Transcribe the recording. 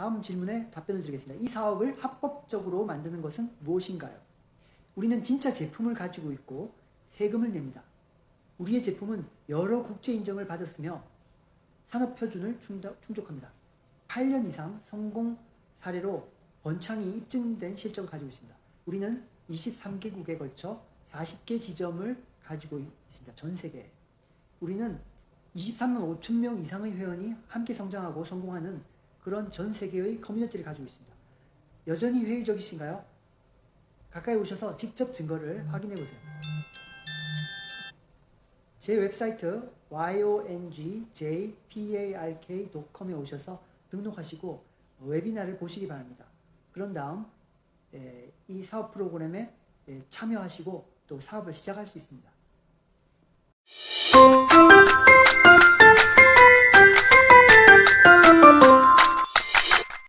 다음 질문에 답변을 드리겠습니다. 이 사업을 합법적으로 만드는 것은 무엇인가요? 우리는 진짜 제품을 가지고 있고 세금을 냅니다. 우리의 제품은 여러 국제 인정을 받았으며 산업 표준을 충족합니다. 8년 이상 성공 사례로 번창이 입증된 실적을 가지고 있습니다. 우리는 23개국에 걸쳐 40개 지점을 가지고 있습니다. 전 세계에. 우리는 23만 5천 명 이상의 회원이 함께 성장하고 성공하는 그런 전 세계의 커뮤니티를 가지고 있습니다. 여전히 회의적이신가요? 가까이 오셔서 직접 증거를 확인해 보세요. 제 웹사이트 yongjpark.com에 오셔서 등록하시고 웨비나를 보시기 바랍니다. 그런 다음 에, 이 사업 프로그램에 에, 참여하시고 또 사업을 시작할 수 있습니다.